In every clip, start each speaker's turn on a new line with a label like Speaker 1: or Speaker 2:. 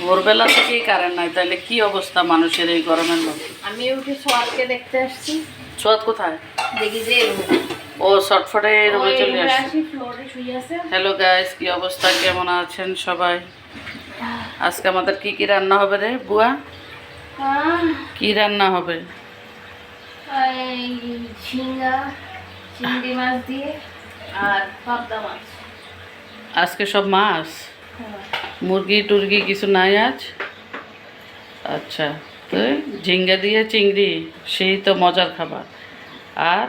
Speaker 1: ভোরবেলা থেকেই কারেন্ট নাই তাহলে কি অবস্থা মানুষের এই গরমের মধ্যে?
Speaker 2: আমি উঠে সোয়াদকে দেখতে আসছি।
Speaker 1: সোয়াদ কোথায়?
Speaker 2: দেখি যে
Speaker 1: ও শর্টফটে রুমে চলে আসছে।
Speaker 2: ফ্লোরে শুয়ে আছে।
Speaker 1: হ্যালো গাইস কি অবস্থা? কেমন আছেন সবাই? আজকে আমাদের কি কি রান্না হবে রে বুয়া? কি রান্না হবে?
Speaker 2: ঝিঙ্গা চিংড়ি মাছ দিয়ে আর পাবদা মাছ।
Speaker 1: আজকে সব মাছ। মুরগি টুরগি কিছু নাই আজ। আচ্ছা তো ঝিঙ্গা দিয়ে চিংড়ি, সেই তো মজার খাবার। আর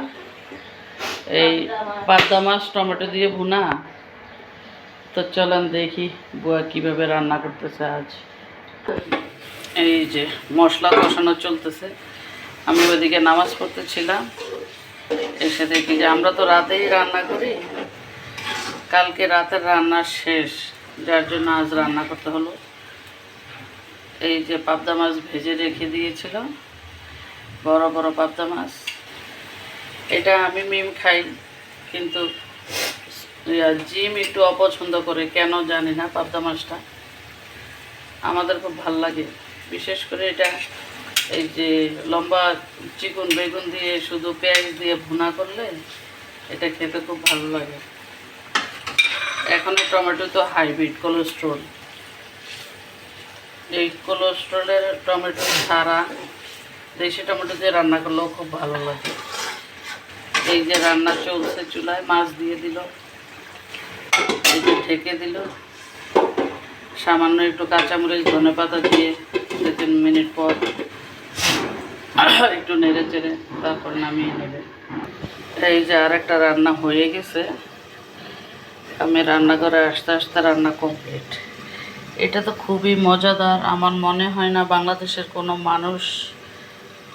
Speaker 1: এই পাবদা মাছ, টমেটো দিয়ে ভুনা। তো চলেন দেখি বুয়া কীভাবে রান্না করতেছে আজ। এই যে মশলা কষানো চলতেছে। আমি ওইদিকে নামাজ পড়তেছিলাম। এসে দেখি যে আমরা তো রাতেই রান্না করি। কালকে রাতের রান্না শেষ। যার জন্য আজ রান্না করতে হলো। এই যে পাবদা মাছ ভেজে রেখে দিয়েছিলাম, বড় বড় পাবদা মাছ। এটা আমি মিম খাই, কিন্তু জিম একটু অপছন্দ করে, কেন জানি না পাবদা মাছটা। আমাদের খুব ভালো লাগে। বিশেষ করে এটা এই যে লম্বা চিকন বেগুন দিয়ে শুধু পেঁয়াজ দিয়ে ভুনা করলে, এটা খেতে খুব ভালো লাগে। এখনও টমেটো তো হাইব্রিড কোলেস্ট্রল। এই কোলেস্ট্রলের টমেটো ছাড়া দেশি টমেটো দিয়ে রান্না করলেও খুব ভালো লাগে। এই যে রান্না চলছে চুলায়, মাছ দিয়ে দিল। এই যে ঢেকে দিল। সামান্য একটু কাঁচামরিচ, ধনে পাতা দিয়ে দু তিন মিনিট পর একটু নেড়ে চেড়ে তারপর নামিয়ে নেবে। এই যে আর একটা রান্না হয়ে গেছে। আমি রান্না করে আস্তে আস্তে রান্না কমপ্লিট এটা তো খুবই মজাদার। আমার মনে হয় না বাংলাদেশের কোনো মানুষ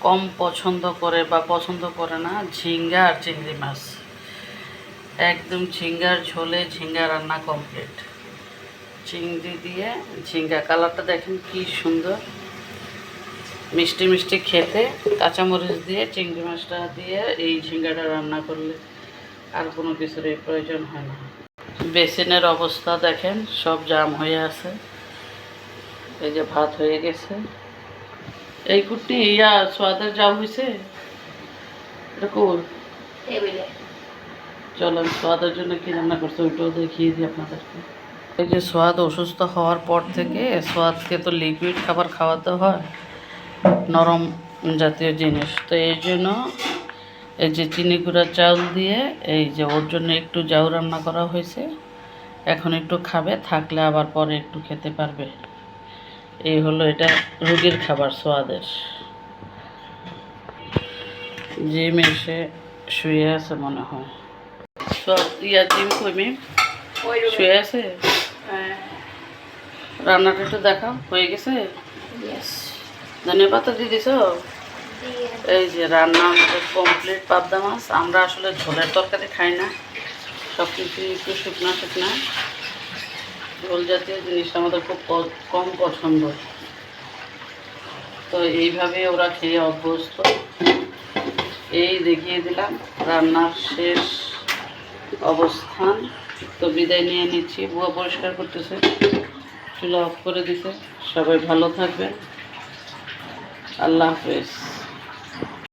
Speaker 1: কম পছন্দ করে বা পছন্দ করে না ঝিঙ্গা আর চিংড়ি মাছ। একদম ঝিঙ্গার ঝোলে ঝিঙ্গা রান্না কমপ্লিট চিংড়ি দিয়ে ঝিঙ্গা কালারটা দেখেন কি সুন্দর। মিষ্টি মিষ্টি খেতে। কাঁচামরিচ দিয়ে চিংড়ি মাছটা দিয়ে এই ঝিঙ্গাটা রান্না করলে আর কোনো কিছুর প্রয়োজন হয় না। বেসিনের অবস্থা দেখেন সব জাম হয়ে আছে। এই যে ভাত হয়ে গেছে। এই কুটি ইয়া সোয়াদের যা হয়েছে এটা কোর
Speaker 2: টেবিলে।
Speaker 1: চলেন সোয়াদের জন্য কি রান্না করছে ওইটাও দেখিয়ে দিই আপনাদেরকে। এই যে সোয়াদ অসুস্থ হওয়ার পর থেকে সোয়াদকে তো লিকুইড খাবার খাওয়াতে হয় নরম জাতীয় জিনিস। তো এই জন্য এই যে চিনি গুঁড়া চাউল দিয়ে এই যে ওর জন্য একটু জাউ রান্না করা হয়েছে। এখন একটু খাবে থাকলে আবার পরে একটু খেতে পারবে। এই হলো এটা রুগীর খাবার সোয়াদের। জিম এসে শুয়ে আছে মনে হয়। সব ইয়া জিম কইমি? শুয়ে আছে?
Speaker 2: হ্যাঁ।
Speaker 1: রান্নাটা একটু দেখাও হয়ে গেছে?
Speaker 2: ইয়েস
Speaker 1: ধনিয়া পাতা দিয়ে দিছ এই যে রান্না আমাদের কমপ্লিট পাবদা মাছ। আমরা আসলে ঝোলের তরকারি খাই না। সব কিছু একটু শুকনা শুকনা। ঝোল জাতীয় জিনিসটা আমাদের খুব কম পছন্দ। তো এইভাবে ওরা খেয়ে অভ্যস্ত। এই দেখিয়ে দিলাম, রান্নার শেষ অবস্থান। তো বিদায় নিয়ে নিচ্ছি। বুয়া পরিষ্কার করতেছে। চুলা অফ করে দিছে। সবাই ভালো থাকবেন। আল্লাহ হাফেজ।